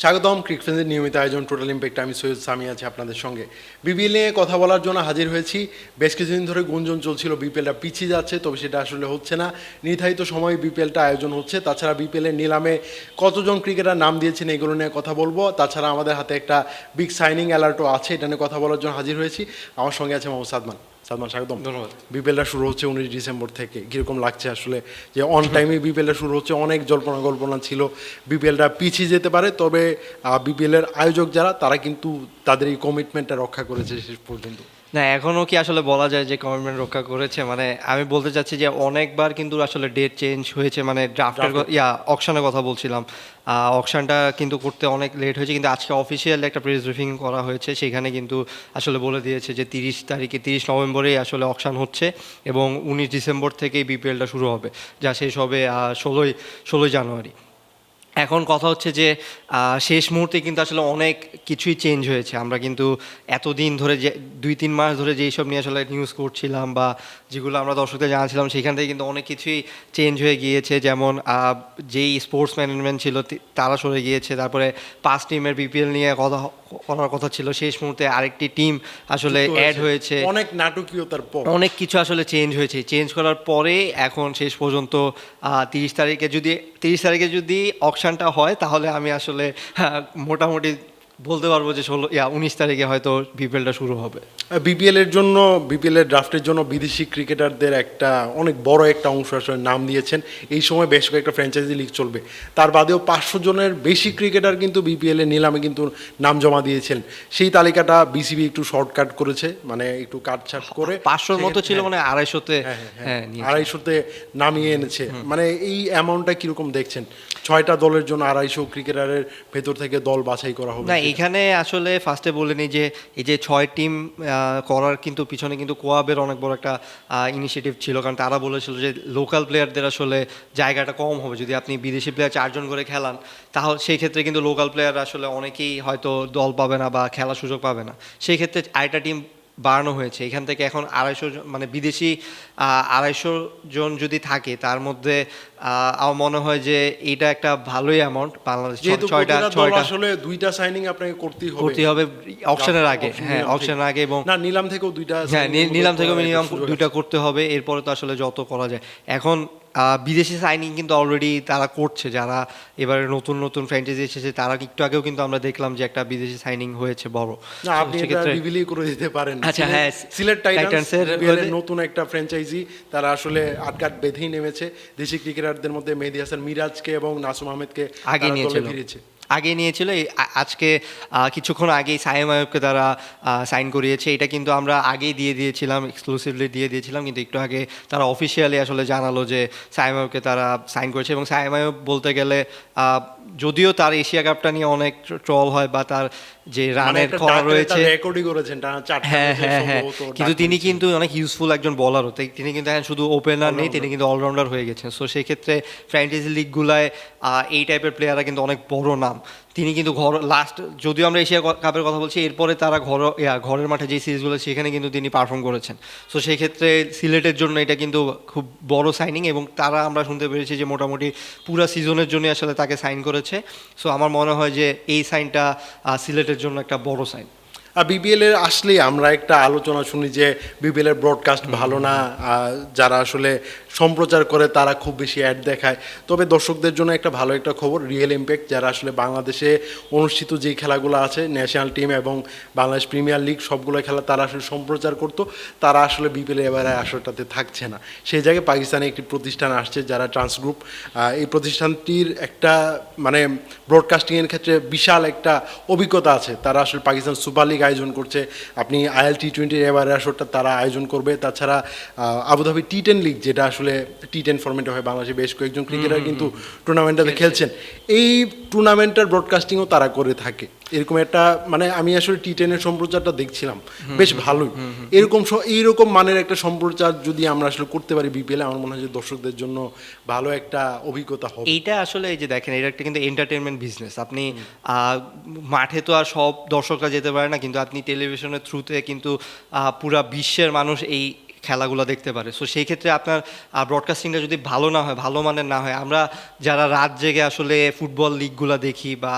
স্বাগতম ক্রিকফেন্সের নিয়মিত আয়োজন টোটাল ইম্প্যাক্ট আমি সৈয়দ সামি আছি আপনাদের সঙ্গে। বিপিএল নিয়ে কথা বলার জন্য হাজির হয়েছি। বেশ কিছুদিন ধরে গুঞ্জন চলছিল, বিপিএলটা পিছিয়ে যাচ্ছে, তবে সেটা আসলে হচ্ছে না। নির্ধারিত সময় বিপিএলটা আয়োজন হচ্ছে। তাছাড়া বিপিএলের নিলামে কতজন ক্রিকেটার নাম দিয়েছেন এগুলো নিয়ে কথা বলব। তাছাড়া আমাদের হাতে একটা বিগ সাইনিং অ্যালার্টও আছে, এটা নিয়ে কথা বলার জন্য হাজির হয়েছি। আমার সঙ্গে আছে মোহাম্মদ সাদমান। সাদমান স্বাগতম ধন্যবাদ। বিপিএলটা শুরু হচ্ছে উনিশ ডিসেম্বর থেকে। কীরকম লাগছে আসলে? যে অন টাইমে বিপিএলটা শুরু হচ্ছে অনেক জল্পনা কল্পনা ছিল। বিপিএলটা পিছিয়ে যেতে পারে তবে বিপিএলের আয়োজক যারা তারা কিন্তু তাদের এই কমিটমেন্টটা রক্ষা করেছে শেষ পর্যন্ত। না এখনও কি আসলে বলা যায় যে গভর্নমেন্ট রক্ষা করেছে? মানে আমি বলতে চাচ্ছি যে অনেকবার কিন্তু আসলে ডেট চেঞ্জ হয়েছে মানে ড্রাফটের ইয়া অকশনের কথা বলছিলাম। অকশনটা কিন্তু করতে অনেক লেট হয়েছে কিন্তু আজকে অফিসিয়াল একটা প্রেস ব্রিফিং করা হয়েছে সেখানে কিন্তু আসলে বলে দিয়েছে যে তিরিশ তারিখে তিরিশ নভেম্বরেই আসলে অকশন হচ্ছে এবং উনিশ ডিসেম্বর থেকেই বিপিএলটা শুরু হবে যা শেষ হবে ষোলোই ষোলোই জানুয়ারি। এখন কথা হচ্ছে যে শেষ মুহূর্তে কিন্তু আসলে অনেক কিছুই চেঞ্জ হয়েছে। আমরা কিন্তু এতদিন ধরে যে, দুই তিন মাস ধরে যে সব নিয়ে আসলে নিউজ করছিলাম বা যেগুলো আমরা দর্শকদের জানাচ্ছিলাম, সেখান থেকে কিন্তু অনেক কিছুই চেঞ্জ হয়ে গিয়েছে। যেমন যেই স্পোর্টস ম্যানেজমেন্ট ছিল তারা সরে গিয়েছে। তারপরে পাঁচ টিমের বিপিএল নিয়ে কথা করার কথা ছিল শেষ মুহূর্তে আরেকটি টিম আসলে অ্যাড হয়েছে। অনেক নাটকীয়তার পর। অনেক কিছু আসলে চেঞ্জ হয়েছে। চেঞ্জ করার পরে এখন শেষ পর্যন্ত তিরিশ তারিখে যদি তিরিশ তারিখে যদি অকশানটা হয় তাহলে আমি আসলে হ্যাঁ, মোটামুটি বলতে পারব যে ষোলো ইয়া উনিশ তারিখে হয়তো বিপিএলটা শুরু হবে। বিপিএল এর জন্য বিপিএল এর ড্রাফটের জন্য বিদেশি ক্রিকেটারদের একটা অনেক বড় একটা অংশ আসলে নাম দিয়েছেন। এই সময় বেশ কয়েকটা ফ্র্যাঞ্চাইজি লিগ চলবে। তার বাদেও পাঁচশো জনের বেশি ক্রিকেটার কিন্তু বিপিএল এর নিলামে কিন্তু নাম জমা দিয়েছেন। সেই তালিকাটা বিসিবি একটু শর্টকাট করেছে মানে একটু কাটছাট করে। পাঁচশোর মতো ছিল মানে আড়াইশোতে হ্যাঁ, হ্যাঁ, হ্যাঁ আড়াইশোতে নামিয়ে এনেছে। মানে এই অ্যামাউন্টটা কীরকম দেখছেন? ছয়টা দলের জন্য আড়াইশো ক্রিকেটারের ভেতর থেকে দল বাছাই করা হবে। না, এখানে আসলে ফার্স্টে বলে নিই যে, এই যে ছয় টিম করার কিন্তু পিছনে কিন্তু কোয়াবের অনেক বড় একটা ইনিশিয়েটিভ ছিল। কারণ তারা বলেছিল যে লোকাল প্লেয়ারদের আসলে জায়গাটা কম হবে। যদি আপনি বিদেশি প্লেয়ার চারজন করে খেলান, তাহলে সেই ক্ষেত্রে কিন্তু লোকাল প্লেয়ার আসলে অনেকেই হয়তো দল পাবে না বা খেলার সুযোগ পাবে না। সেই ক্ষেত্রে আরেকটা টিম বাড়ানো হয়েছে। এখান থেকে এখন আড়াইশো মানে বিদেশি আড়াইশো জন যদি থাকে তার মধ্যে আমার মনে হয় যে এটা একটা ভালোই অ্যামাউন্ট বাংলাদেশ ছয়টা ছয়টা আসলে দুইটা সাইনিং আপনাকে করতেই হবে। করতে হবে অপশনের আগে হ্যাঁ। অপশনের আগে। এবং না নিলাম থেকেও দুইটা হ্যাঁ নিলাম থেকে করার মিনিমাম দুইটা করতে হবে এরপরে তো আসলে যত করা যায়। এখন বিদেশি সাইনিং কিন্তু অলরেডি তারা করছে যারা এবারে নতুন নতুন ফ্র্যাঞ্চাইজি এসেছে তারা একটু আগেও কিন্তু আমরা দেখলাম যে একটা বিদেশি সাইনিং হয়েছে বড়। আপনি রিভিলি করে দিতে পারেন। আচ্ছা, হ্যাঁ, সিলেট টাইটান্স টাইটান্সের নতুন একটা ফ্র্যাঞ্চাইজি তারা আসলে আটকাট বেঁধেই নেমেছে। দেশি ক্রিকেটারদের মধ্যে মেহেদি হাসান মিরাজকে এবং নাসুম আহমেদকে আগে নিয়ে ফিরেছে। আগে নিয়েছিল এই আজকে কিছুক্ষণ আগেই সাইম আয়ুবকে তারা সাইন করিয়েছে। এটা কিন্তু আমরা আগেই দিয়ে দিয়েছিলাম এক্সক্লুসিভলি দিয়ে দিয়েছিলাম কিন্তু একটু আগে তারা অফিসিয়ালি আসলে জানালো যে সাইম আয়ুবকে তারা সাইন করেছে এবং সাইম আয়ুব বলতে গেলে যদিও তার এশিয়া কাপটা নিয়ে অনেক ট্রল হয় বা তার যে মানে রানের খরা রয়েছে। হ্যাঁ হ্যাঁ হ্যাঁ। কিন্তু তিনি কিন্তু অনেক ইউজফুল একজন বলারও তিনি কিন্তু এখন শুধু ওপেনার নেই তিনি কিন্তু অলরাউন্ডার হয়ে গেছেন। সো সেই ক্ষেত্রে ফ্র্যাঞ্চাইজি লিগগুলায় এই টাইপের প্লেয়াররা কিন্তু অনেক বড় নাম। তিনি কিন্তু ঘর লাস্ট যদিও আমরা এশিয়া কাপের কথা বলছি, এরপরে তারা ঘর ঘরের মাঠে যে সিরিজগুলো সেখানে কিন্তু তিনি পারফর্ম করেছেন। সো সেই ক্ষেত্রে সিলেটের জন্য এটা কিন্তু খুব বড় সাইনিং এবং তারা আমরা শুনতে পেরেছি যে মোটামুটি পুরা সিজনের জন্য আসলে তাকে সাইন করেছে। সো আমার মনে হয় যে এই সাইনটা সিলেটের জন্য একটা বড় সাইন আর বিপিএল এর আসলেই আমরা একটা আলোচনা শুনি যে বিপিএল এর ব্রডকাস্ট ভালো না যারা আসলে সম্প্রচার করে তারা খুব বেশি অ্যাড দেখায়। তবে দর্শকদের জন্য একটা ভালো একটা খবর রিয়েল ইম্প্যাক্ট যারা আসলে বাংলাদেশে অনুষ্ঠিত যে খেলাগুলো আছে ন্যাশনাল টিম এবং বাংলাদেশ প্রিমিয়ার লিগ সবগুলো খেলা তারা আসলে সম্প্রচার করতো, তারা আসলে বিপিএল এবারে আসরটাতে থাকছে না। সেই জায়গায় পাকিস্তানে একটি প্রতিষ্ঠান আসছে যারা ট্রান্স গ্রুপ এই প্রতিষ্ঠানটির একটা মানে ব্রডকাস্টিংয়ের ক্ষেত্রে বিশাল একটা অভিজ্ঞতা আছে। তারা আসলে পাকিস্তান সুপার লিগ আয়োজন করছে। আপনি আইএল টি টোয়েন্টির এবার আসরটা তারা আয়োজন করবে। তাছাড়া আবুধাবি টি টেন লিগ যেটা আসলে টি টেন ফর্মেটে হয় বাংলাদেশে বেশ কয়েকজন ক্রিকেটার কিন্তু টুর্নামেন্টটাতে খেলছেন। এই টুর্নামেন্টের ব্রডকাস্টিংও তারা করে থাকে। এরকম একটা মানে আমি আসলে টি টেনের সম্প্রচারটা দেখছিলাম। বেশ ভালোই। এরকম এইরকম মানের একটা সম্প্রচার যদি আমরা আসলে করতে পারি বিপিএল আমার মনে হয় যে দর্শকদের জন্য ভালো একটা অভিজ্ঞতা হবে। এইটা আসলে এই যে দেখেন এটা একটা কিন্তু এন্টারটেনমেন্ট বিজনেস আপনি আহ, মাঠে তো আর সব দর্শকরা যেতে পারে না কিন্তু আপনি টেলিভিশনের থ্রুতে কিন্তু আহ, পুরা বিশ্বের মানুষ এই খেলাগুলো দেখতে পারে। সো সেই ক্ষেত্রে আপনার ব্রডকাস্টিংটা যদি ভালো না হয়, ভালো মানের না হয়, আমরা যারা রাত জেগে আসলে ফুটবল লিগগুলো দেখি বা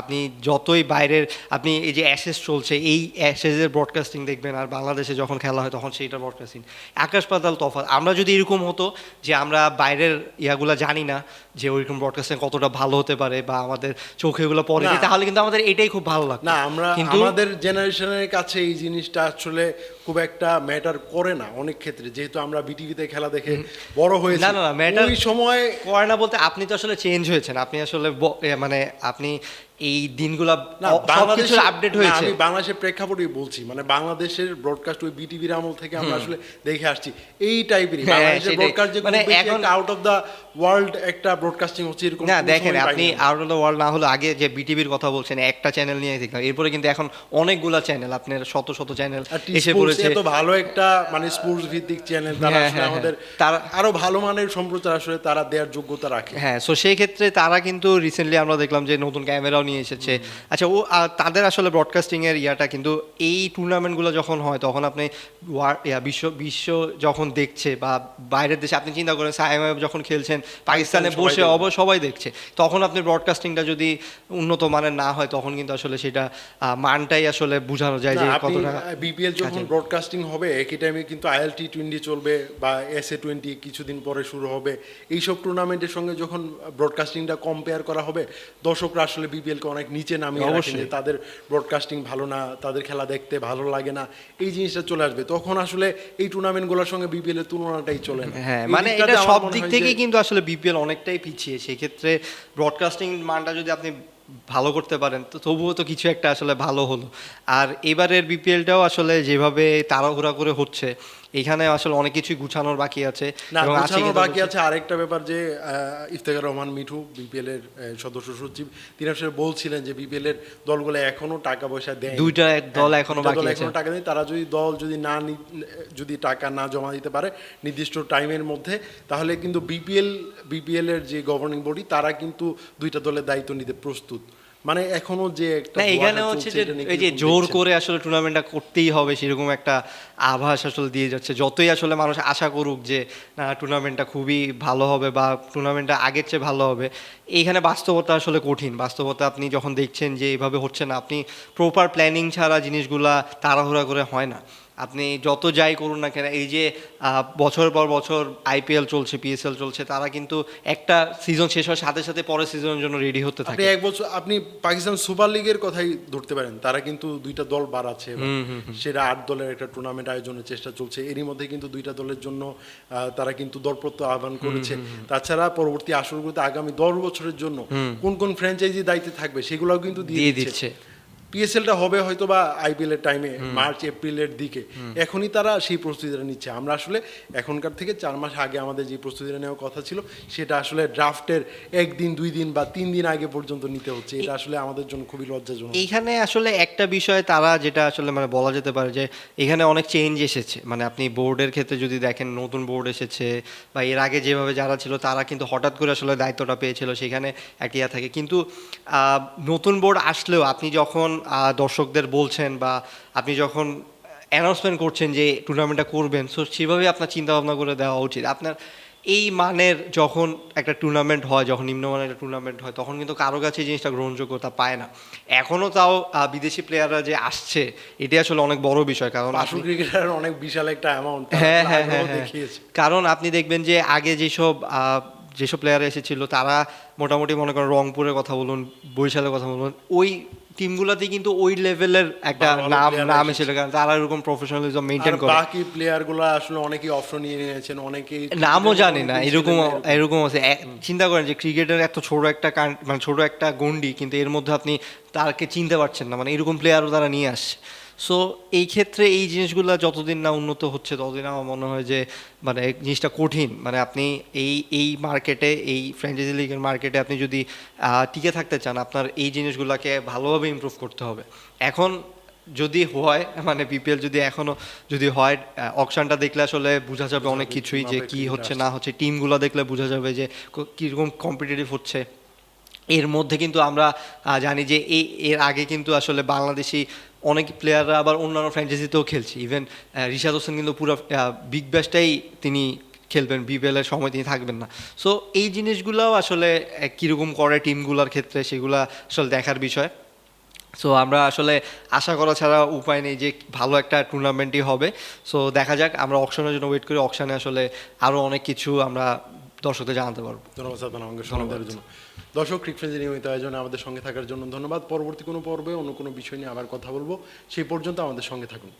আপনি যতই বাইরের, আপনি এই যে অ্যাশেস চলছে, এই অ্যাশেজের ব্রডকাস্টিং দেখবেন আর বাংলাদেশে যখন খেলা হয় তখন সেইটা ব্রডকাস্টিং আকাশ পাতাল তফাত আমরা যদি এরকম হতো যে আমরা বাইরের ইয়াগুলো জানি না যে ওইরকম ব্রডকাস্টিং কতটা ভালো হতে পারে বা আমাদের চোখে এগুলো পড়ে। তাহলে কিন্তু আমাদের এটাই খুব ভালো লাগে না আমরা কিন্তু আমাদের জেনারেশনের কাছে এই জিনিসটা আসলে খুব একটা ম্যাটার করে না অনেক ক্ষেত্রে। যেহেতু আমরা বিটিভিতে খেলা দেখে বড় হয়েছি। না, না, ম্যাটার ওই সময় করে না বলতে আপনি তো আসলে চেঞ্জ হয়েছেন। আপনি আসলে মানে আপনি এই দিনগুলা বাংলাদেশের আপডেট হয়েছে। আমি বাংলাদেশের প্রেক্ষাপটেই বলছি মানে বাংলাদেশের ব্রডকাস্ট ওই বিটিভির আমল থেকে আমরা আসলে দেখে আসছি। এই টাইপেরই হ্যাঁ, বাংলাদেশের ব্রডকাস্ট যে মানে এখন আউট অফ দা ওয়ার্ল্ড একটা ব্রডকাস্টিং হচ্ছে এরকম না দেখেন আপনি আউট অফ দ্য ওয়ার্ল্ড না হলে আগে যে বিটিভির কথা বলছেন একটা চ্যানেল নিয়ে দেখলাম। এরপরে কিন্তু এখন অনেকগুলা চ্যানেল আপনার শত শত চ্যানেল এসে পড়েছে। এত ভালো একটা মানে স্পোর্টস ভিত্তিক চ্যানেল তারা হ্যাঁ, হ্যাঁ, আমাদের তারা- আরও ভালো মানের সম্প্রচার আসলে তারা দেওয়ার যোগ্যতা রাখে। হ্যাঁ সো সেই ক্ষেত্রে তারা কিন্তু রিসেন্টলি আমরা দেখলাম যে নতুন ক্যামেরাও নিয়ে এসেছে। আচ্ছা ও তাদের আসলে ব্রডকাস্টিং এর ইয়াটা কিন্তু এই টুর্নামেন্টগুলো যখন হয় তখন আপনি বিশ্ব বিশ্ব যখন দেখছে বা বাইরের দেশে আপনি চিন্তা করেন সাইম যখন খেলছেন পাকিস্তানে বসে অব সবাই দেখছে। তখন আপনি ব্রডকাস্টিংটা যদি উন্নত মানের না হয় তখন কিন্তু আসলে সেটা মানটাই আসলে বোঝানো যায় যে কতটা বিপিএল যখন ব্রডকাস্টিং হবে একই টাইমে কিন্তু আইএল টি টোয়েন্টি চলবে বা এস এ টোয়েন্টি কিছুদিন পরে শুরু হবে। এইসব টুর্নামেন্টের সঙ্গে যখন ব্রডকাস্টিংটা কম্পেয়ার করা হবে দর্শকরা আসলে বিপিএলকে অনেক নিচে নামিয়ে অবশ্যই। তাদের ব্রডকাস্টিং ভালো না তাদের খেলা দেখতে ভালো লাগে না এই জিনিসটা চলে আসবে। তখন আসলে এই টুর্নামেন্টগুলোর সঙ্গে বিপিএল এর তুলনাটাই চলে না। হ্যাঁ মানে এটা সব দিক থেকেই কিন্তু আসলে বিপিএল অনেকটাই পিছিয়ে। সেক্ষেত্রে ব্রডকাস্টিং মানটা যদি আপনি ভালো করতে পারেন তো তবুও তো কিছু একটা আসলে ভালো হলো। আর এবারের বিপিএলটাও আসলে যেভাবে তাড়াহুড়া করে হচ্ছে এখানে আসলে অনেক কিছুই গুছানোর বাকি আছে এবং বাকি আছে আরেকটা ব্যাপার যে ইফতেখার রহমান মিঠু বিপিএল এর সদস্য সচিব তিনি আসলে বলছিলেন যে বিপিএল এর দলগুলো এখনও টাকা পয়সা দেয় দুইটা দল এখনও বাকি আছে। এখনও টাকা দেয় তারা যদি দল যদি না যদি টাকা না জমা দিতে পারে নির্দিষ্ট টাইমের মধ্যে তাহলে কিন্তু বিপিএল বিপিএল এর যে গভর্নিং বডি তারা কিন্তু দুইটা দলের দায়িত্ব নিতে প্রস্তুত। মানে এখনও যে একটা না এখানে হচ্ছে যে এই যে জোর করে আসলে টুর্নামেন্টটা করতেই হবে সেরকম একটা আভাস আসলে দিয়ে যাচ্ছে। যতই আসলে মানুষ আশা করুক যে না টুর্নামেন্টটা খুবই ভালো হবে বা টুর্নামেন্টটা আগের চেয়ে ভালো হবে এইখানে বাস্তবতা আসলে কঠিন। বাস্তবতা আপনি যখন দেখছেন যে এইভাবে হচ্ছে না আপনি প্রপার প্ল্যানিং ছাড়া জিনিসগুলা তাড়াহুড়া করে হয় না। আপনি যত যাই করুন না কেন এই যে বছর পর বছর আইপিএল চলছে পিএসএল চলছে তারা কিন্তু একটা সিজন শেষ হওয়ার সাথে সাথে পরের সিজনের জন্য রেডি হতে থাকে। এক বছর আপনি পাকিস্তান সুপার লিগের কথাই ধরতে পারেন তারা কিন্তু দুইটা দল বাড়াচ্ছে সেটা আট দলের একটা টুর্নামেন্ট আয়োজনের চেষ্টা চলছে এরই মধ্যে কিন্তু দুইটা দলের জন্য তারা কিন্তু দরপত্র আহ্বান করেছে। তাছাড়া পরবর্তী আসরগুলোতে আগামী দশ বছরের জন্য কোন কোন ফ্র্যাঞ্চাইজি দায়িত্বে থাকবে সেগুলোও কিন্তু দিয়ে দিচ্ছে। পিএসএলটা হবে হয়তো বা আইপিএল এর টাইমে মার্চ এপ্রিলের দিকে। এখনই তারা সেই প্রস্তুতিটা নিচ্ছে। আমরা আসলে এখনকার থেকে চার মাস আগে আমাদের যে প্রস্তুতিটা নেওয়ার কথা ছিল, সেটা আসলে ড্রাফটের একদিন, দুই দিন বা তিন দিন আগে পর্যন্ত নিতে হচ্ছে। এটা আসলে আমাদের জন্য খুবই লজ্জাজনক। এইখানে আসলে একটা বিষয় তারা যেটা আসলে মানে বলা যেতে পারে যে, এখানে অনেক চেঞ্জ এসেছে। মানে আপনি বোর্ডের ক্ষেত্রে যদি দেখেন, নতুন বোর্ড এসেছে বা এর আগে যেভাবে যারা ছিল, তারা কিন্তু হঠাৎ করে আসলে দায়িত্বটা পেয়েছিল, সেখানে ইয়া থাকে। কিন্তু নতুন বোর্ড আসলেও আপনি যখন দর্শকদের বলছেন বা আপনি যখন অ্যানাউন্সমেন্ট করছেন যে টুর্নামেন্টটা করবেন সো সেভাবে আপনার চিন্তা ভাবনা করে দেওয়া উচিত। আপনার এই মানের যখন একটা টুর্নামেন্ট হয় যখন নিম্নমানের একটা টুর্নামেন্ট হয় তখন কিন্তু কারও কাছে জিনিসটা গ্রহণযোগ্যতা পায় না। এখনও তাও বিদেশি প্লেয়াররা যে আসছে এটি আসলে অনেক বড় বিষয় কারণ আসল ক্রিকেটার অনেক বিশাল একটা অ্যামাউন্ট হ্যাঁ হ্যাঁ হ্যাঁ হ্যাঁ। কারণ আপনি দেখবেন যে আগে যেসব আহ, যেসব প্লেয়ার এসেছিল তারা মোটামুটি মনে করেন রংপুরের কথা বলুন বরিশালের কথা বলুন ওই টিমগুলোতে কিন্তু ওই লেভেলের একটা নাম নাম এসেছিল কারণ তারা এরকম প্রফেশনালিজম মেনটেন করে। বাকি প্লেয়ারগুলো আসলে অনেকেই অপশন নিয়ে নিয়েছেন অনেকেই নামও জানি না এরকম এরকম। আছে। চিন্তা করেন যে ক্রিকেটের এত ছোট একটা মানে ছোট একটা গন্ডি কিন্তু এর মধ্যে আপনি তাকে চিনতে পারছেন না মানে এরকম প্লেয়ারও তারা নিয়ে আসছে। সো এই ক্ষেত্রে এই জিনিসগুলো যতদিন না উন্নত হচ্ছে ততদিন আমার মনে হয় যে মানে জিনিসটা কঠিন। মানে আপনি এই এই মার্কেটে এই ফ্র্যাঞ্চাইজি লিগের মার্কেটে আপনি যদি টিকে থাকতে চান আপনার এই জিনিসগুলোকে ভালোভাবে ইমপ্রুভ করতে হবে। এখন যদি হয় মানে বিপিএল যদি এখনও যদি হয় অকশনটা দেখলে আসলে বোঝা যাবে অনেক কিছুই যে কি হচ্ছে না হচ্ছে। টিমগুলো দেখলে বোঝা যাবে যে কীরকম কম্পিটিটিভ হচ্ছে। এর মধ্যে কিন্তু আমরা জানি যে এই এর আগে কিন্তু আসলে বাংলাদেশি অনেক প্লেয়াররা আবার অন্যান্য ফ্র্যাঞ্চাইজিতেও খেলছে। ইভেন রিশাদ হোসেন কিন্তু পুরো বিগ ব্যাশটাই তিনি খেলবেন বিপিএলের সময় তিনি থাকবেন না। সো এই জিনিসগুলোও আসলে কীরকম করে টিমগুলোর ক্ষেত্রে সেগুলো আসলে দেখার বিষয়। সো আমরা আসলে আশা করা ছাড়া উপায় নেই যে ভালো একটা টুর্নামেন্টই হবে। সো দেখা যাক, আমরা অকশনের জন্য ওয়েট করি। অকশনে আসলে আরও অনেক কিছু আমরা দর্শকদের জানাতে পারব। ধন্যবাদ সাদমান আমাকে সময় দেওয়ার জন্য। দর্শক ক্রিকফ্রেন্সের নিয়মিত আয়োজনে আমাদের সঙ্গে থাকার জন্য ধন্যবাদ। পরবর্তী কোনো পর্বে অন্য কোনো বিষয় নিয়ে আবার কথা বলব। সেই পর্যন্ত আমাদের সঙ্গে থাকুন।